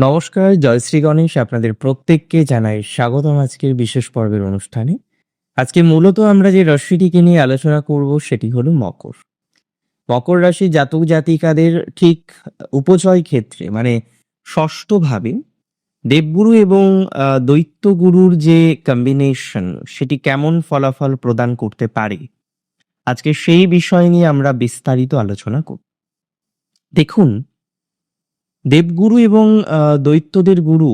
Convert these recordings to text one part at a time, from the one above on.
নমস্কার জয়শ্রী গণেশ আপনাদের প্রত্যেককে জানাই স্বাগতম আজকের বিশেষ পর্বের অনুষ্ঠানে। আজকে মূলত আমরা যে রাশিটিকে নিয়ে আলোচনা করব সেটি হলো মকর। মকর রাশি জাতক জাতিকাদের ঠিক উপচয় ক্ষেত্রে মানে ষষ্ঠ ভাবে দেবগুরু এবং দৈত্যগুরুর যে কম্বিনেশন সেটি কেমন ফলাফল প্রদান করতে পারে? আজকে সেই বিষয় নিয়ে আমরা বিস্তারিত আলোচনা করব। দেখুন দেবগুরু এবং দৈত্যদের গুরু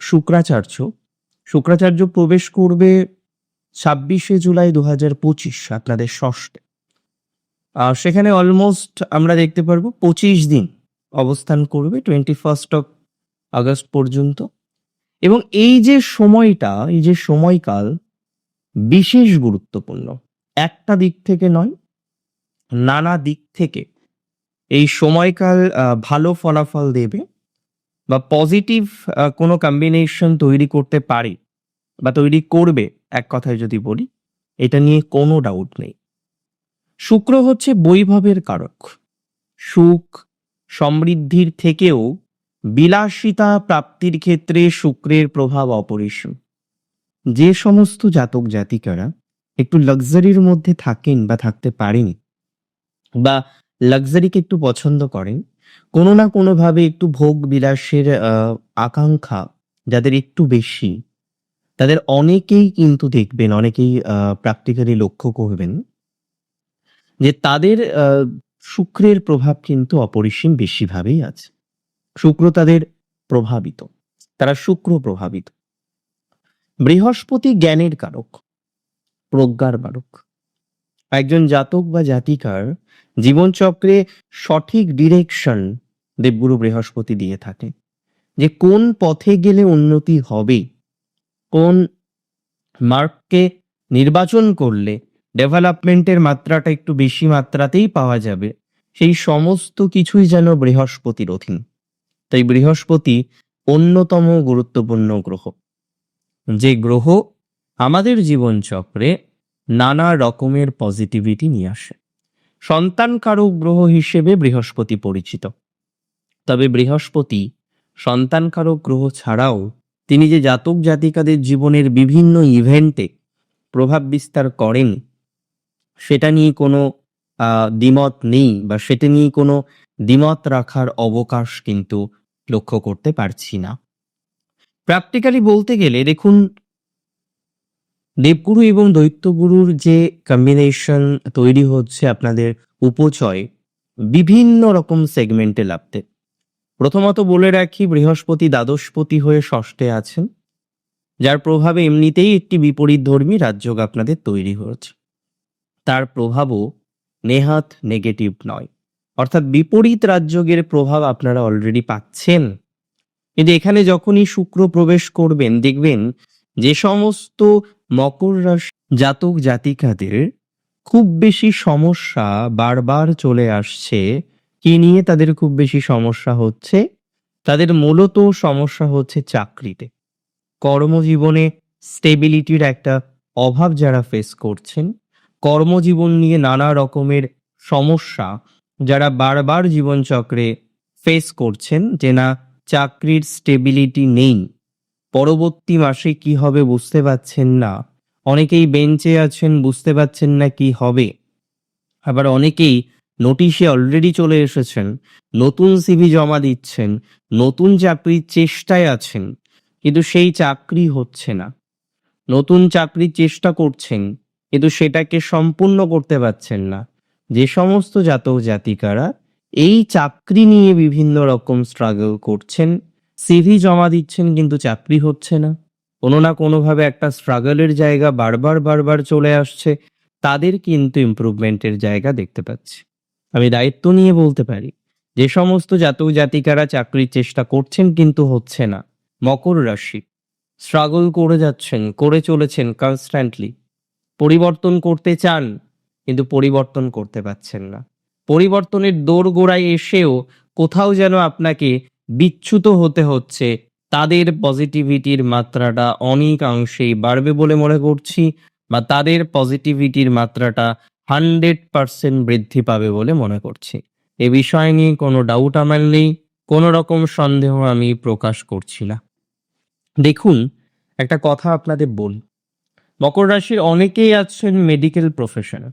শুক্রাচার্য। শুক্রাচার্য প্রবেশ করবে ছাব্বিশে জুলাই দু হাজার পঁচিশ, আপনাদের ষষ্ঠে। সেখানে অলমোস্ট আমরা দেখতে পারব পঁচিশ দিন অবস্থান করবে টোয়েন্টি ফার্স্ট অফ আগস্ট পর্যন্ত। এবং এই যে সময়টা, এই যে সময়কাল বিশেষ গুরুত্বপূর্ণ। একটা দিক থেকে নয়, নানা দিক থেকে। এই সময়কাল ভালো ফলাফল দেবে বা পজিটিভ কোনো কম্বিনেশন তৈরি করতে পারে বা তৈরি করবে, এক কথায় যদি বলি, এটা নিয়ে কোনো ডাউট নেই। শুক্র হচ্ছে বৈভবের কারক। সুখ সমৃদ্ধির থেকেও বিলাসিতা প্রাপ্তির ক্ষেত্রে শুক্রের প্রভাব অপরিসীম। যে সমস্ত জাতক জাতিকারা একটু লাক্সারির মধ্যে থাকেন বা থাকতে পারেন বা লাক্সারিকে একটু পছন্দ করেন। কোনো না কোনোভাবে একটু ভোগ বিলাসের আকাঙ্ক্ষা যাদের একটু বেশি, তাদের অনেকেই কিন্তু দেখবেন, অনেকেই প্র্যাকটিক্যালি লক্ষ্য করবেন যে তাদের শুক্রের প্রভাব কিন্তু অপরিসীম বেশিভাবেই আছে। শুক্র তাদের প্রভাবিত, তারা শুক্র প্রভাবিত। বৃহস্পতি জ্ঞানের কারক, প্রজ্ঞার কারক। একজন জাতক বা জাতিকার জীবনচক্রে সঠিক ডিরেকশন দেবগুরু বৃহস্পতি দিয়ে থাকে যে কোন পথে গেলে উন্নতি হবে, কোন মার্ককে নির্বাচন করলে ডেভেলপমেন্টের মাত্রাটা একটু বেশি মাত্রাতেই পাওয়া যাবে, সেই সমস্ত কিছুই যেন বৃহস্পতির অধীন। তাই বৃহস্পতি অন্যতম গুরুত্বপূর্ণ গ্রহ। যে গ্রহ আমাদের জীবনচক্রে নানা রকমের পজিটিভিটি নিয়ে আসে। সন্তান কারক গ্রহ হিসেবে বৃহস্পতি পরিচিত। তবে বৃহস্পতি সন্তান কারক গ্রহ ছাড়াও তিনি যে জাতক জাতিকাদের জীবনের বিভিন্ন ইভেন্টে প্রভাব বিস্তার করেন, সেটা নিয়ে কোনো দ্বিমত নেই বা সেটা নিয়ে কোনো দ্বিমত রাখার অবকাশ কিন্তু লক্ষ্য করতে পারছি না। প্র্যাকটিক্যালি বলতে গেলে দেখুন দেবগুরু এবং দৈত্যগুরুর যে কম্বিনেশন তৈরি হচ্ছে আপনাদের উপচয়, বিভিন্ন রকম সেগমেন্টে লাভতে প্রথমত বলে রাখি, বৃহস্পতি দ্বাদশপতি হয়ে ষষ্ঠে আছেন, যার প্রভাবে এমনিতেই একটি বিপরীত ধর্মী রাজ্যক আপনাদের তৈরি হয়েছে। তার প্রভাবও নেহাত নেগেটিভ নয়। অর্থাৎ বিপরীত রাজ্যকের প্রভাব আপনারা অলরেডি পাচ্ছেন। কিন্তু এখানে যখনই শুক্র প্রবেশ করবেন, দেখবেন যে সমস্ত মকর রাশি জাতক জাতিকাদের খুব বেশি সমস্যা বারবার চলে আসছে। কি নিয়ে তাদের খুব বেশি সমস্যা হচ্ছে? তাদের মূলত সমস্যা হচ্ছে চাকরিতে। কর্মজীবনে স্টেবিলিটির একটা অভাব যারা ফেস করছেন, কর্মজীবন নিয়ে নানা রকমের সমস্যা যারা বারবার জীবনচক্রে ফেস করছেন যে না, চাকরির স্টেবিলিটি নেই। পরবর্তী মাসে কি হবে বুঝতে পারছেন না। অনেকেই বেঞ্চে আছেন, বুঝতে পারছেন না কি হবে। আবার অনেকেই নোটিশে অলরেডি চলে এসেছেন, নতুন সিভি জমা দিচ্ছেন, নতুন চাকরির চেষ্টায় আছেন, কিন্তু সেই চাকরি হচ্ছে না। নতুন চাকরির চেষ্টা করছেন, কিন্তু সেটাকে সম্পূর্ণ করতে পারছেন না। যে সমস্ত জাতক জাতিকারা এই চাকরি নিয়ে বিভিন্ন রকম স্ট্রাগল করছেন সিভি জমা দিচ্ছেন কিন্তু চাকরি হচ্ছে না। কোনো না কোনোভাবে একটা স্ট্রাগলের জায়গা বারবার বারবার চলে আসছে। তাদের কিন্তু ইমপ্রুভমেন্টের জায়গা দেখতে পাচ্ছি। আমি দায়িত্ব নিয়ে বলতে পারি, যে সমস্ত জাতক জাতিকারা চাকরির চেষ্টা করছেন কিন্তু হচ্ছে না। মকর রাশি, স্ট্রাগল করে যাচ্ছেন, করে চলেছেন কনস্ট্যান্টলি পরিবর্তন করতে চান, কিন্তু পরিবর্তন করতে পারছেন না। পরিবর্তনের দোরগোড়ায় এসেও কোথাও যেন আপনাকে বিচ্যুত হতে হচ্ছে। তাদের পজিটিভিটির মাত্রাটা অনেকাংশেই বাড়বে বলে মনে করছি বা তাদের পজিটিভিটির মাত্রাটা হান্ড্রেড পার্সেন্ট বৃদ্ধি পাবে বলে মনে করছি। এ বিষয় নিয়ে কোনো ডাউট আমার নেই, কোনো রকম সন্দেহ আমি প্রকাশ করছি না। দেখুন, একটা কথা আপনাদের বলি। মকর রাশির অনেকেই আছেন মেডিকেল প্রফেশনে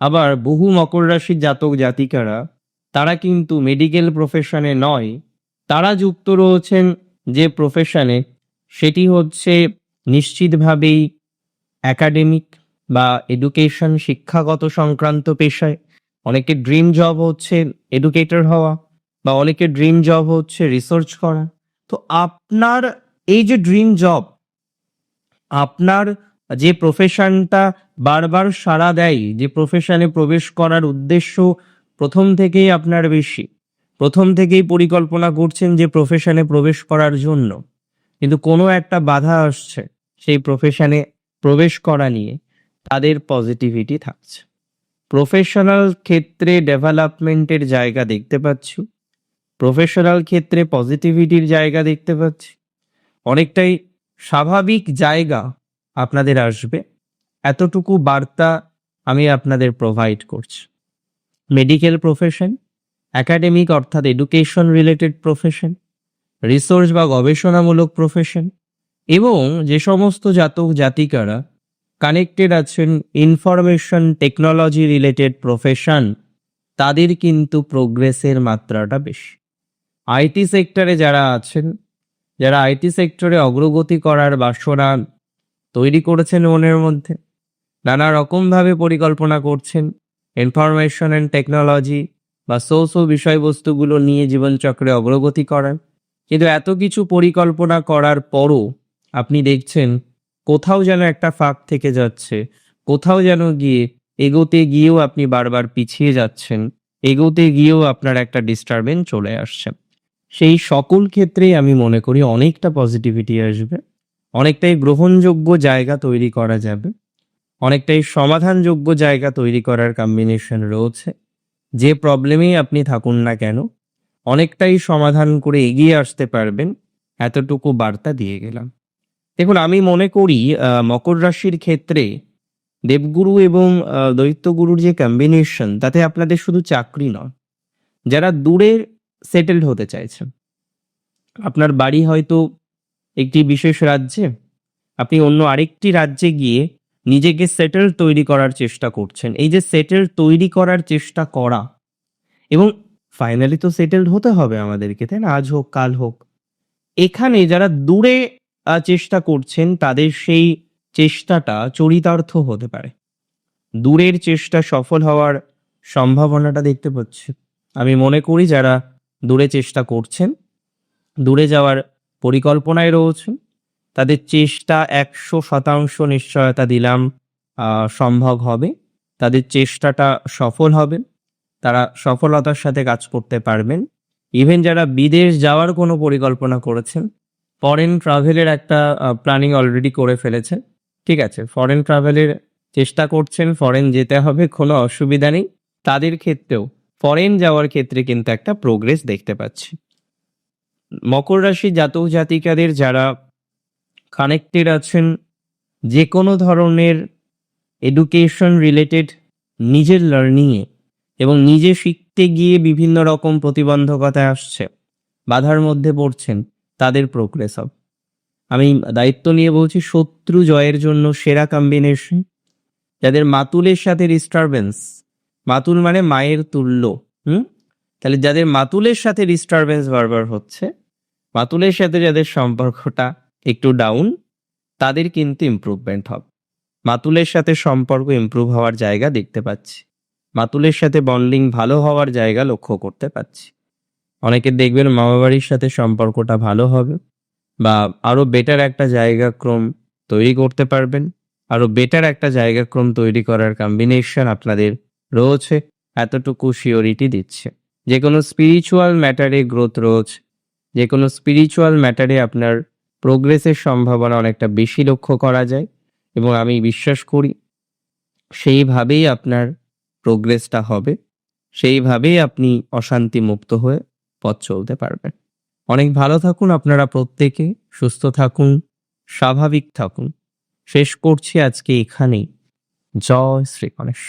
আবার বহু মকর রাশির জাতক জাতিকারা, তারা কিন্তু মেডিকেল প্রফেশনে নয় তারা যুক্ত রয়েছেন যে প্রফেশনে সেটি হচ্ছে নিশ্চিতভাবেই একাডেমিক বা এডুকেশন শিক্ষাগত সংক্রান্ত পেশায়। অনেকের ড্রিম জব হচ্ছে এডুকেটর হওয়া বা অনেকের ড্রিম জব হচ্ছে রিসার্চ করা। তো আপনার এই যে ড্রিম জব আপনার যে প্রফেশনটা বারবার সাড়া দেয়, যে প্রফেশনে প্রবেশ করার উদ্দেশ্য প্রথম থেকেই আপনার বেশি। প্রথম থেকেই পরিকল্পনা করছেন যে প্রফেশনে প্রবেশ করার জন্য। কিন্তু কোনো একটা বাধা আসছে, সেই প্রফেশনে প্রবেশ করা নিয়ে তাদের পজিটিভিটি থাকছে। প্রফেশনাল ক্ষেত্রে ডেভেলপমেন্টের জায়গা দেখতে পাচ্ছি। প্রফেশনাল ক্ষেত্রে পজিটিভিটির জায়গা দেখতে পাচ্ছি। অনেকটাই স্বাভাবিক জায়গা আপনাদের আসবে। এতটুকু বার্তা আমি আপনাদের প্রোভাইড করছি। মেডিকেল প্রফেশন একাডেমিক অর্থাৎ এডুকেশন রিলেটেড প্রফেশন রিসার্চ বা গবেষণামূলক প্রফেশন এবং যে সমস্ত জাতক জাতিকারা কানেক্টেড আছেন ইনফরমেশন টেকনোলজি রিলেটেড প্রফেশন তাদের কিন্তু প্রোগ্রেসের মাত্রাটা বেশি। আইটি সেক্টরে যারা আছেন, যারা আইটি সেক্টরে অগ্রগতি করার বাসনা তৈরি করেছেন মনের মধ্যে, নানা রকমভাবে পরিকল্পনা করছেন ইনফরমেশন অ্যান্ড টেকনোলজি বা সো সো বিষয়বস্তুগুলো নিয়ে জীবনচক্রে অগ্রগতি করার। কিন্তু এত কিছু পরিকল্পনা করার পরও আপনি দেখছেন কোথাও যেন একটা ফাঁক থেকে যাচ্ছে, কোথাও যেন গিয়ে এগোতে গিয়েও আপনি বারবার পিছিয়ে যাচ্ছেন, এগোতে গিয়েও আপনার একটা ডিস্টারবেন্স চলে আসছে। সেই সকল ক্ষেত্রেই আমি মনে করি অনেকটা পজিটিভিটি আসবে, অনেকটাই গ্রহণযোগ্য জায়গা তৈরি করা যাবে, অনেকটাই সমাধানযোগ্য জায়গা তৈরি করার কম্বিনেশন রয়েছে। যে প্রবলেমেই আপনি থাকুন না কেন, অনেকটাই সমাধান করে এগিয়ে আসতে পারবেন, এতটুকু বার্তা দিয়ে গেলাম। দেখুন, আমি মনে করি মকর রাশির ক্ষেত্রে দেবগুরু এবং দৈত্যগুরুর যে কম্বিনেশন তাতে আপনাদের শুধু চাকরি নয়, যারা দূরে সেটেলড হতে চাইছেন। আপনার বাড়ি হয়তো একটি বিশেষ রাজ্যে, আপনি অন্য আরেকটি রাজ্যে গিয়ে নিজেকে সেটেল তৈরি করার চেষ্টা করছেন। এই যে সেটেল তৈরি করার চেষ্টা করা এবং ফাইনালি তো সেটেলড হতে হবে আমাদেরকে, তাই না? আজ হোক, কাল হোক। এখানে যারা দূরে চেষ্টা করছেন, তাদের সেই চেষ্টাটা চরিতার্থ হতে পারে। দূরের চেষ্টা সফল হওয়ার সম্ভাবনাটা দেখতে পাচ্ছি। আমি মনে করি যারা দূরে চেষ্টা করছেন, দূরে যাওয়ার পরিকল্পনায় রয়েছেন তাদের চেষ্টা একশো শতাংশ নিশ্চয়তা দিলাম সম্ভব হবে। তাদের চেষ্টাটা সফল হবে। তারা সফলতার সাথে কাজ করতে পারবেন। ইভেন যারা বিদেশ যাওয়ার কোনো পরিকল্পনা করেছেন ফরেন ট্রাভেলের একটা প্ল্যানিং অলরেডি করে ফেলেছেন। ঠিক আছে ফরেন ট্রাভেলের চেষ্টা করছেন ফরেন যেতে হবে, কোনো অসুবিধা নেই। তাদের ক্ষেত্রেও ফরেন যাওয়ার ক্ষেত্রে কিন্তু একটা প্রোগ্রেস দেখতে পাচ্ছি। মকর রাশি জাতক জাতিকাদের যারা কানেক্টেড আছেন যে কোনো ধরনের এডুকেশন রিলেটেড নিজের লার্নিংয়ে এবং নিজে শিখতে গিয়ে বিভিন্ন রকম প্রতিবন্ধকতা আসছে, বাধার মধ্যে পড়ছেন তাদের প্রোগ্রেস হবে আমি দায়িত্ব নিয়ে বলছি, শত্রু জয়ের জন্য সেরা কম্বিনেশন যাদের মাতুলের সাথে ডিস্টারবেন্স মাতুল মানে মায়ের তুল্য, হুম? তাহলে যাদের মাতুলের সাথে ডিস্টারবেন্স বারবার হচ্ছে, মাতুলের সাথে যাদের সম্পর্কটা একটু ডাউন তাদের কিন্তু ইমপ্রুভমেন্ট হবে। মাতুলের সাথে সম্পর্ক ইমপ্রুভ হওয়ার জায়গা দেখতে পাচ্ছি। মাতুলের সাথে বন্ডিং ভালো হওয়ার জায়গা লক্ষ্য করতে পাচ্ছি। অনেকে দেখবেন মামা বাড়ির সাথে সম্পর্কটা ভালো হবে বা আরও বেটার একটা জায়গা ক্রম তৈরি করতে পারবেন। আরও বেটার একটা জায়গা ক্রম তৈরি করার কম্বিনেশন আপনাদের রয়েছে, এতটুকু শিওরিটি দিচ্ছে। যে কোনো স্পিরিচুয়াল ম্যাটারে গ্রোথ রয়েছে যে কোনো স্পিরিচুয়াল ম্যাটারে আপনার প্রোগ্রেসের সম্ভাবনা অনেকটা বেশি লক্ষ্য করা যায় এবং আমি বিশ্বাস করি সেইভাবেই আপনার প্রোগ্রেসটা হবে, সেইভাবেই আপনি অশান্তি মুক্ত হয়ে পথ চলতে পারবেন। অনেক ভালো থাকুন আপনারা প্রত্যেকে, সুস্থ থাকুন, স্বাভাবিক থাকুন। শেষ করছি আজকে এখানেই। জয় শ্রী গণেশ।